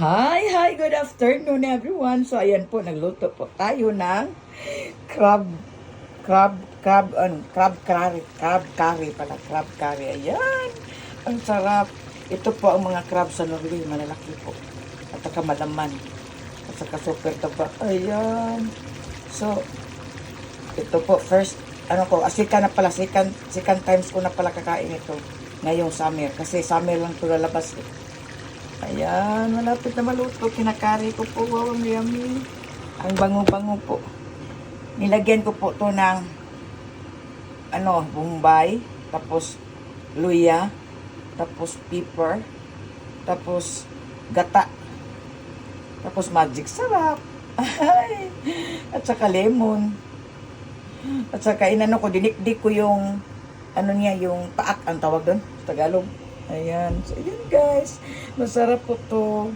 Hi, hi, good afternoon everyone. So ayan po, nagluto po tayo ng crab, crab, crab, an, crab curry, crab curry pala, crab curry. Ayan, ang sarap. Ito po ang mga crab sa Norway, malalaki po. At saka malaman. At saka super taba. Ayan. So, ito po, first, ano ko, asika na pala, second, second times ko na pala kakain ito ngayong summer. Kasi summer lang ito lalabas. Eh. Ayan, malapit na maluto. Kinakari ko po. Wow, yummy. Ang bango-bango po. Nilagyan ko po to ng ano, bombay, tapos luya, tapos pepper, tapos gata, tapos magic sarap. Ay, at saka lemon. At saka inano ko, dinikdik ko yung ano niya, yung paak ang tawag doon Tagalog. Ayan. So, ayan guys. Masarap po to.